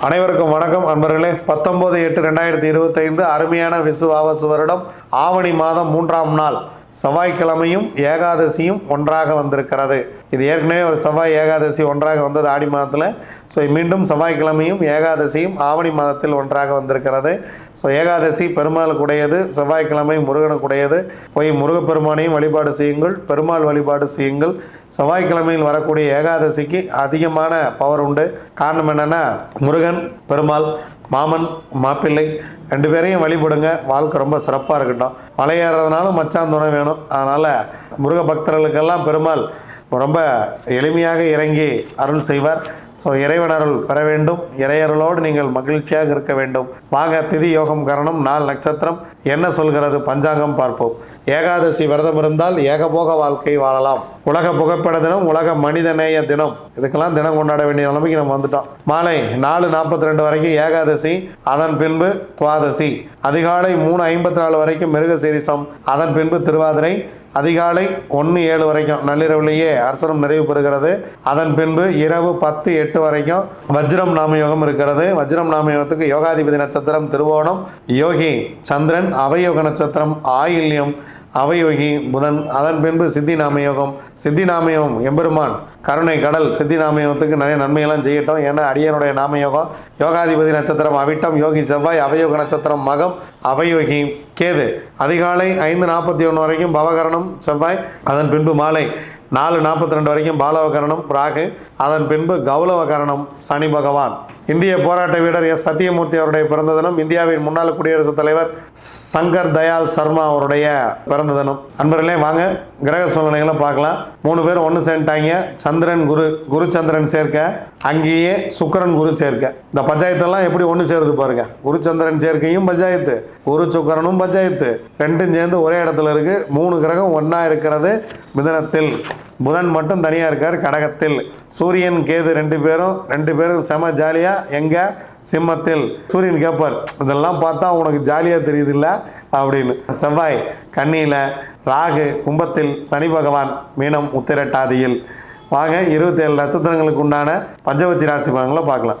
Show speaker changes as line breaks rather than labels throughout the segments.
அனைவருக்கும் வணக்கம் அன்பர்களே. பத்தொன்பது எட்டு ரெண்டாயிரத்தி இருபத்தைந்து அருமையான விசுவாவசு வருடம். ஆவணி மாதம் மூன்றாம் நாள். செவ்வாய்க்கிழமையும் ஏகாதசியும் ஒன்றாக வந்திருக்கிறது. இது ஏற்கனவே ஒரு செவ்வாய் ஏகாதசி ஒன்றாக வந்தது ஆடி மாதத்தில். ஸோ மீண்டும் செவ்வாய்க்கிழமையும் ஏகாதசியும் ஆவணி மாதத்தில் ஒன்றாக வந்திருக்கிறது. ஸோ ஏகாதசி பெருமாளுக்குடையது செவ்வாய்க்கிழமை முருகனுக்குடையது. போய் முருகப்பெருமானையும் வழிபாடு செய்யுங்கள் பெருமாள் வழிபாடு செய்யுங்கள். செவ்வாய்க்கிழமையில் வரக்கூடிய ஏகாதசிக்கு அதிகமான பவர் உண்டு. காரணம் என்னென்னா முருகன் பெருமாள் மாமன் மாப்பிள்ளை ரெண்டு பேரையும் வழிபடுங்க. வாழ்க்கை ரொம்ப சிறப்பாக இருக்கட்டும். மலை ஏறுறதுனாலும் மச்சான் துணை வேணும். அதனால் முருக பக்தர்களுக்கெல்லாம் பெருமாள் ரொம்ப எளிமையாக இறங்கி அருள் செய்வார். ஸோ இறைவன் அருள் பெற வேண்டும். இறையருளோடு நீங்கள் மகிழ்ச்சியாக இருக்க வேண்டும். வாங்க திதி யோகம் கரணம் நாள் நட்சத்திரம். என்ன சொல்கிறது? பஞ்சாங்கம் பார்ப்போம். ஏகாதசி விரதம் இருந்தால் ஏகபோக வாழ்க்கை வாழலாம். உலக புகைப்பட தினம் உலக மனிதநேய தினம். இதுக்கெல்லாம் தினம் கொண்டாட வேண்டிய நிலைமைக்கு நம்ம வந்துட்டோம். மாலை நாலு நாற்பத்தி ரெண்டு வரைக்கும் ஏகாதசி அதன் பின்பு துவாதசி. அதிகாலை மூணு ஐம்பத்தி நாலு வரைக்கும் மிருகசீரிசம் அதன் பின்பு திருவாதிரை அதிகாலை ஒன்று ஏழு வரைக்கும் நள்ளிரவுலேயே அரசனம் நிறைவு பெறுகிறது. அதன் பின்பு இரவு பத்து எட்டு வரைக்கும் வஜ்ரம் நாமயோகம் இருக்கிறது. வஜ்ரம் நாமயோகத்துக்கு யோகாதிபதி நட்சத்திரம் திருவோணம் யோகி சந்திரன் அவயோக நட்சத்திரம் ஆயில்யம் அவயோகி புதன். அதன் பின்பு சித்தி நாமயோகம். சித்தி நாமயோகம் எம்பெருமான் கருணை கடல். சித்தி நாமயோகத்துக்கு நிறைய நன்மையெல்லாம் செய்யட்டும். ஏன்னா அடியனுடைய நாமயோகம் யோகாதிபதி நட்சத்திரம் அவிட்டம் யோகி செவ்வாய் அவயோக நட்சத்திரம் மகம் அவயோகி கேது. அதிகாலை ஐந்து நாற்பத்தி ஒன்று வரைக்கும் பவகரணம் செவ்வாய். அதன் பின்பு மாலை நாலு நாற்பத்தி ரெண்டு வரைக்கும் பாலவகரணம் ராகு. அதன் பின்பு கௌலவகரணம் சனி பகவான். இந்திய போராட்ட வீரர் எஸ். சத்தியமூர்த்தி அவருடைய பிறந்த தினம் இந்தியாவின் முன்னாள் குடியரசுத் தலைவர் சங்கர் தயால் சர்மா அவருடைய பிறந்த தினம். அன்பர்களே வாங்க. கிரக சூழ்நிலைகளை பார்க்கலாம். மூணு பேர் ஒன்று சேர்ந்துட்டாங்க. சந்திரன் குரு குரு சந்திரன் சேர்க்க அங்கேயே சுக்கரன் குரு சேர்க்க. இந்த பஞ்சாயத்தெல்லாம் எப்படி ஒன்று சேருது பாருங்க. குரு சந்திரன் சேர்க்கையும் பஞ்சாயத்து குரு சுக்கரனும் பஞ்சாயத்து. ரெண்டும் சேர்ந்து ஒரே இடத்துல இருக்கு. மூணு கிரகம் ஒன்றா இருக்கிறது மிதனத்தில். புதன் மட்டும் தனியாக இருக்கார் கடகத்தில். சூரியன் கேது ரெண்டு பேரும் ரெண்டு பேரும் செம ஜாலியாக எங்கே? சிம்மத்தில். சூரியன் கேட்பார் இதெல்லாம் பார்த்தா உனக்கு ஜாலியாக தெரியுதில்ல? அப்படின்னு. செவ்வாய் கண்ணியில் ராகு கும்பத்தில் சனி பகவான் மீனம் உத்திரட்டாதியில். வாங்க இருபத்தேழு நட்சத்திரங்களுக்கு உண்டான பஞ்சவச்சி ராசி பலன்களை பார்க்கலாம்.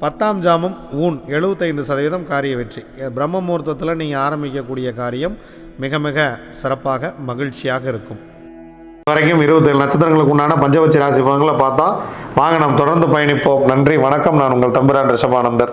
பத்தாம் ஜாமம் ஊன் எழுபத்தைந்து சதவீதம் காரிய வெற்றி. பிரம்ம முகூர்த்தத்தில் நீங்கள் ஆரம்பிக்கக்கூடிய காரியம் மிக மிக சிறப்பாக மகிழ்ச்சியாக இருக்கும். வரைக்கும் இருபத்தேழு நட்சத்திரங்களுக்கு உண்டான பஞ்சபட்சி ராசி பலன்களை பார்த்தா வாங்க நாம் தொடர்ந்து பயணிப்போம். நன்றி வணக்கம். நான் உங்கள் தம்பிரான் ரிஷபானந்தர்.